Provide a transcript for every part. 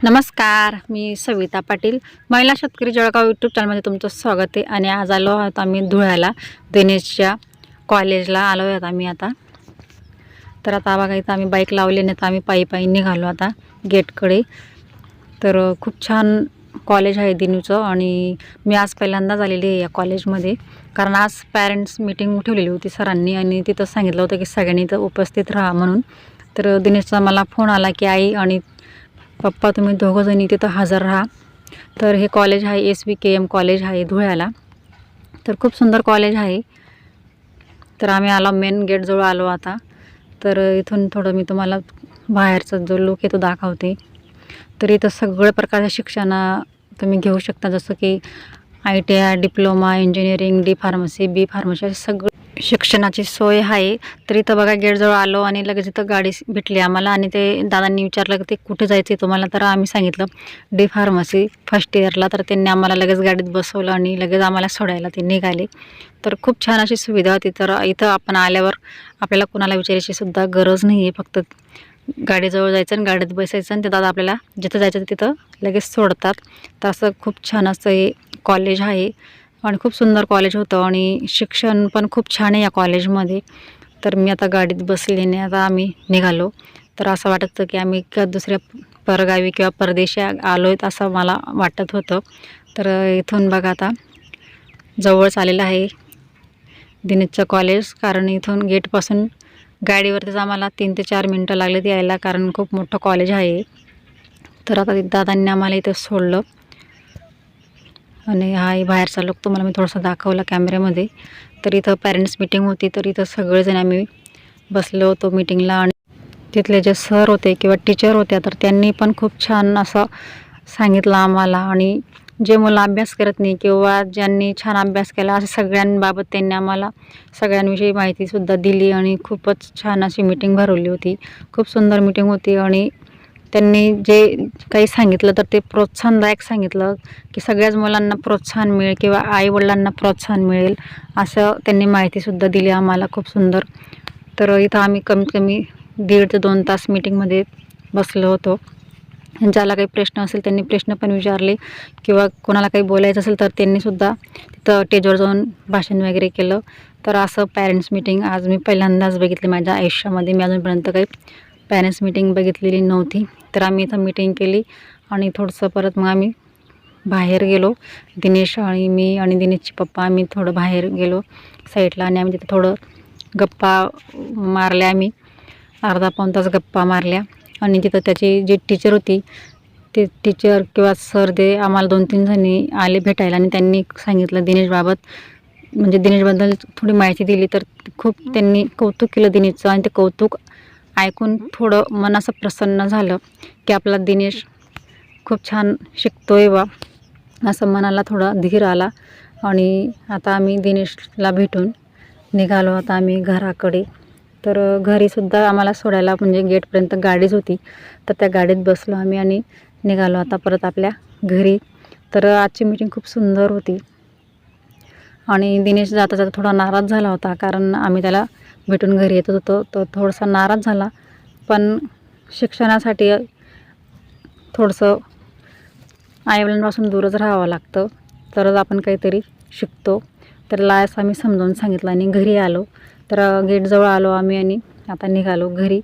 नमस्कार मी सविता पाटील. महिला शेतकरी जळगाव यूट्यूब चॅनलमध्ये तुमचं स्वागत आहे. आणि आज आलो आहोत आम्ही धुळ्याला दिनेशच्या कॉलेजला आलो आहोत आम्ही आता. तर आता बघा इथं आम्ही बाईक लावली नाही तर आम्ही पायी पायी निघालो आता गेटकडे. तर खूप छान कॉलेज आहे दिनूचं आणि मी आज पहिल्यांदाच आलेली आहे या कॉलेजमध्ये कारण आज पॅरेंट्स मीटिंग ठेवलेली होती सरांनी आणि तिथं सांगितलं होतं की सगळ्यांनी इथं उपस्थित राहा म्हणून. तर दिनेशचा मला फोन आला की आई आणि पप्पा तुम्ही दोघंजणी तिथं हजर राहा. तर हे कॉलेज आहे S V K M college आहे धुळ्याला. तर खूप सुंदर कॉलेज आहे. तर आम्ही आलो मेन गेटजवळ आलो आता. तर इथून थोडं मी तुम्हाला बाहेरचा जो लुक आहे तो दाखवते. तर इथं सगळ्या प्रकारच्या शिक्षण तुम्ही घेऊ शकता. जसं की I T I diploma engineering D pharmacy B pharmacy असे सगळं शिक्षणाची सोय आहे. तर इथं बघा गेटजवळ आलो आणि लगेच इथं गाडी भेटली आम्हाला आणि ते दादांनी विचारलं की ते कुठे जायचं आहे तुम्हाला? तर आम्ही सांगितलं डी फार्मसी फर्स्ट इयरला. तर त्यांनी आम्हाला लगेच गाडीत बसवलं आणि लगेच आम्हाला सोडायला ते निघाले. तर खूप छान अशी सुविधा होती. तर इथं आपण आल्यावर आपल्याला कुणाला विचारायची सुद्धा गरज नाही आहे फक्त गाडीजवळ जायचं आणि गाडीत बसायचं आणि ते दादा आपल्याला जिथं जायचं तिथं लगेच सोडतात. तर असं खूप छान असं हे कॉलेज आहे. आणि खूप सुंदर कॉलेज होतं आणि शिक्षण पण खूप छान आहे या कॉलेजमध्ये तर मी आता गाडीत बसलेने आता आम्ही निघालो. तर असं वाटत होतं की आम्ही का दुसऱ्या परगावी किंवा परदेशी आलो आहेत असं मला वाटत होतं. तर इथून बघा आता जवळच आलेलं आहे दिनेशचं कॉलेज कारण इथून गेटपासून गाडीवरतीच आम्हाला तीन ते चार मिनटं लागले यायला कारण खूप मोठं कॉलेज आहे. तर आता दादांनी आम्हाला इथं सोडलं. आणि हा बाहेरचा लोक तुम्हाला मी थोडंसं दाखवला कॅमेऱ्यामध्ये. तर इथं पॅरेंट्स मिटिंग होती तर इथं सगळेजण आम्ही बसलो होतो मिटिंगला आणि तिथले जे सर होते किंवा टीचर होत्या तर त्यांनी पण खूप छान असं सांगितलं आम्हाला. आणि जे मुलं अभ्यास करत नाही किंवा ज्यांनी छान अभ्यास केला अशा सगळ्यांबाबत त्यांनी आम्हाला सगळ्यांविषयी माहितीसुद्धा दिली आणि खूपच छान अशी मिटिंग भरवली होती. खूप सुंदर मिटिंग होती आणि त्यांनी जे काही सांगितलं तर ते प्रोत्साहनदायक सांगितलं की सगळ्याच मुलांना प्रोत्साहन मिळेल किंवा आईवडिलांना प्रोत्साहन मिळेल असं त्यांनी माहितीसुद्धा दिली आम्हाला खूप सुंदर. तर इथं आम्ही कमीत कमी दीड ते दोन तास मीटिंगमध्ये बसलो होतो. ज्याला काही प्रश्न असेल त्यांनी प्रश्न पण विचारले किंवा कोणाला काही बोलायचं असेल तर त्यांनीसुद्धा तिथं टेजवर जाऊन भाषण वगैरे केलं. तर असं पॅरेंट्स मीटिंग आज मी पहिल्यांदाच बघितली माझ्या आयुष्यामध्ये. मी अजूनपर्यंत काही पॅरेंट्स मीटिंग बघितलेली नव्हती. तर आम्ही इथं मीटिंग केली आणि थोडंसं परत मग आम्ही बाहेर गेलो. दिनेश आणि मी आणि दिनेशचे पप्पा आम्ही थोडं बाहेर गेलो साईडला आणि आम्ही तिथं थोडं गप्पा मारल्या आम्ही. अर्धा पाऊण तास गप्पा मारल्या आणि तिथं त्याची जी टीचर होती ते टीचर किंवा सर ते आम्हाला दोन तीन जणी आले भेटायला आणि त्यांनी सांगितलं दिनेशबाबत म्हणजे दिनेशबद्दल थोडी माहिती दिली. तर खूप त्यांनी कौतुक केलं दिनेशचं आणि ते कौतुक ऐकून थोडं मन असं प्रसन्न झालं की आपला दिनेश खूप छान शिकतोय बा असं मनाला थोडा धीर आला. आणि आता आम्ही दिनेशला भेटून निघालो. आता आम्ही घराकडे. तर घरीसुद्धा आम्हाला सोडायला म्हणजे गेटपर्यंत गाडीच होती. तर त्या गाडीत बसलो आम्ही आणि निघालो आता परत आपल्या घरी. तर आजची मीटिंग खूप सुंदर होती. आणि दिनेश जाता जाता थोडा नाराज झाला होता. कारण आम्ही त्याला भेटून घरी येत होतो. तो थोडासा नाराज झाला. पण शिक्षणासाठी थोडंसं आईवडिलांपासून दूरच राहावं लागतं. तरच आपण काहीतरी शिकतो. तर लास आम्ही समजावून सांगितलं आणि घरी आलो. तर गेटजवळ आलो आम्ही आणि आता निघालो घरी.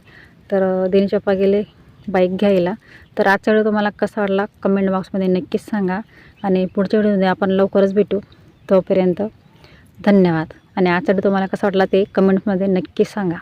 तर दिनचप्पा गेले बाईक घ्यायला. तर आजचा व्हिडिओ तुम्हाला कसा वाटला? कमेंट बॉक्समध्ये नक्कीच सांगा. आणि पुढच्या व्हिडिओमध्ये आपण लवकरच भेटू. तोपर्यंत धन्यवाद. आणि आचड तुम्हाला कसा वाटला ते कमेंट्समध्ये नक्की सांगा.